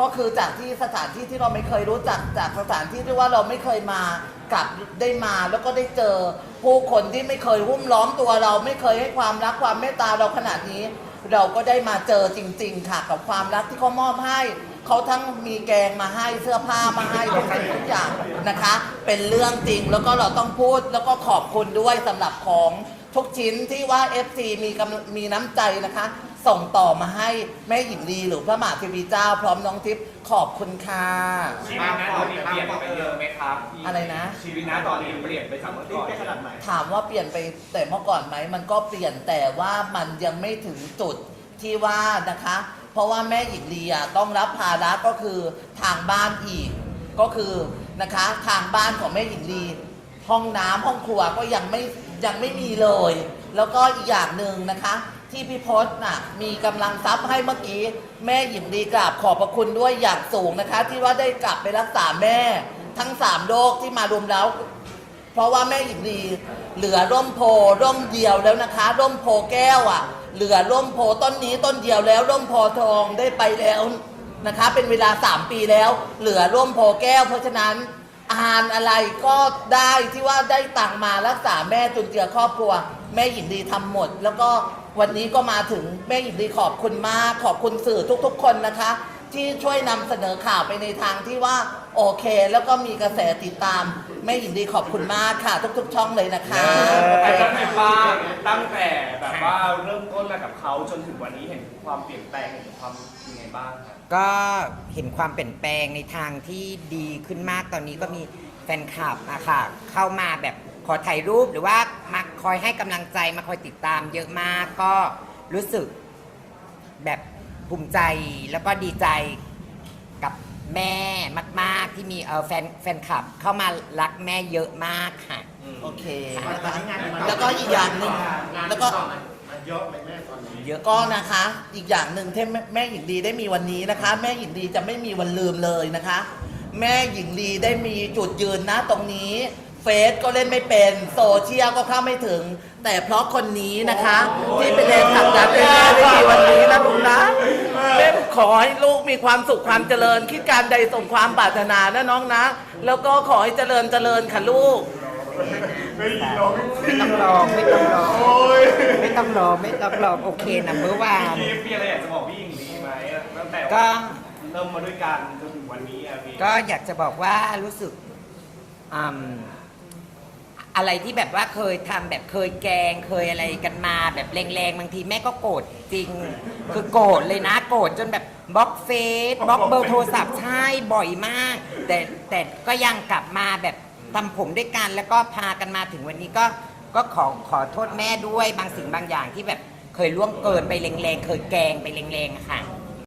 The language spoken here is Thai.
ก็คือจากที่สถานที่ที่เราไม่เคยรู้จักจากสถานที่ที่ว่าเราไม่เคยมากลับได้มาแล้วก็ได้เจอผู้คนที่ไม่เคยหุ้มล้อมตัวเราไม่เคยให้ความรักความเมตตาเราขนาดนี้ เราก็ได้มาเจอจริง ๆ ค่ะกับความรักที่เขามอบให้เขาทั้งมีแกงมาให้เสื้อผ้ามาให้ทุกสิ่งทุกอย่างนะคะ เป็นเรื่องจริงแล้วก็เราต้องพูดแล้วก็ขอบคุณด้วยสำหรับของทุกชิ้นที่ว่า FC มีกำมีน้ำใจนะคะ ส่งต่อมาให้แม่หญิงลีหรือพระมหาเทวีเจ้า พร้อมน้องทิพย์ขอบคุณค่ะ ชีวิตนะตอนนี้เปลี่ยนไปเยอะไหมครับอะไรนะ ชีวิตนะตอนนี้เปลี่ยนไปจากเมื่อก่อนขนาดไหนถามว่าเปลี่ยนไปแต่เมื่อก่อนไหมมันก็เปลี่ยนแต่ว่ามันยังไม่ถึงจุดที่ว่านะคะ เพราะว่าแม่หญิงลีอะต้องรับภาระก็คือทางบ้านอีก ก็คือนะคะทางบ้านของแม่หญิงลีห้องน้ำห้องครัวก็ยังไม่ยังไม่มีเลย แล้วก็อีกอย่างหนึ่งนะคะ ที่พี่พศน่ะมีกำลังทรัพย์ให้เมื่อกี้ แม่หญิงลีกราบขอบพระคุณด้วยอย่างสูงนะคะ ที่ว่าได้กลับไปรักษาแม่ทั้งสามโรคที่มารวมแล้ว เพราะว่าแม่หญิงลีเหลือร่มโพร่มเดียวแล้วนะคะ ร่มโพแก้วอะ เหลือร่มโพต้นนี้ต้นเดียวแล้ว ร่มโพทองได้ไปแล้วนะคะ เป็นเวลา 3 ปีแล้ว เหลือร่มโพแก้ว เพราะฉะนั้นอาหารอะไรก็ได้ที่ว่าได้ตังค์มารักษาแม่จุนเจือครอบครัว แม่หญิงลีทำหมด แล้วก็วันนี้ก็มาถึงแม่หญิงลีขอบคุณมาก ขอบคุณสื่อทุกๆ คนนะคะ ที่ช่วยนำเสนอข่าวไปในทางที่ว่าโอเค แล้วก็มีกระแสติดตามแม่หญิงดีขอบคุณมากค่ะ ทุก ๆ ช่องเลยนะคะแต่ก็เป็นว่าตั้งแต่แบบว่าเริ่มต้นมากับเขาจนถึงวันนี้เห็นความเปลี่ยนแปลงเห็นความยังไงบ้างครับก็เห็นความเปลี่ยนแปลงในทางที่ดีขึ้นมากตอนนี้ก็มีแฟนคลับอะค่ะเข้ามาแบบขอถ่ายรูปหรือว่ามา คอยให้กำลังใจมาคอยติดตามเยอะมากก็รู้สึกแบบภูมิใจแล้วก็ดีใจกับแม่มาก ๆ ที่มีเออแฟนแฟนคลับเข้ามารักแม่เยอะมากค่ะ โอเคนะคะแล้วก็อีกอย่างหนึ่งแล้วก็เยอะไหมแม่ตอนนี้ เยอะก็นะคะ อีกอย่างหนึ่งที่แม่แม่หญิงดีได้มีวันนี้นะคะ แม่หญิงดีจะไม่มีวันลืมเลยนะคะ แม่หญิงลีได้มีจุดยืนนะตรงนี้ เฟซก็เล่นไม่เป็น โซเชียลก็เข้าไม่ถึง แต่เพราะคนนี้นะคะ ที่เป็นแรงผลักดันให้แม่ได้มีวันนี้นะลุงนะแม่ขอให้ลูกมีความสุขความเจริญ คิดการใดสมความปรารถนานะน้องนะ แล้วก็ขอให้เจริญเจริญค่ะลูก ไม่ต้องรอไม่ต้องรอไม่ต้องรอไม่ต้องรอโอเคนะเมื่อวานพี่อะไรอยากจะบอกพี่หญิงลีไหมตั้งแต่ก็เริ่มมาด้วยกันจนถึงวันนี้อะพี่ก็อยากจะบอกว่ารู้สึกอืม อะไรที่แบบว่าเคยทำแบบเคยแกล้งเคยอะไรกันมา แบบแรงๆบางทีแม่ก็โกรธจริง คือโกรธเลยนะโกรธจนแบบบล็อกเฟซบล็อกเบอร์โทรศัพท์ใช่บ่อยมาก แต่แต่ก็ยังกลับมาแบบทำผมด้วยกันแล้วก็พากันมาถึงวันนี้ก็ก็ขอขอโทษแม่ด้วยบางสิ่งบางอย่างที่แบบเคยล่วงเกินไปแรงๆเคยแกล้งไปแรงๆอะค่ะ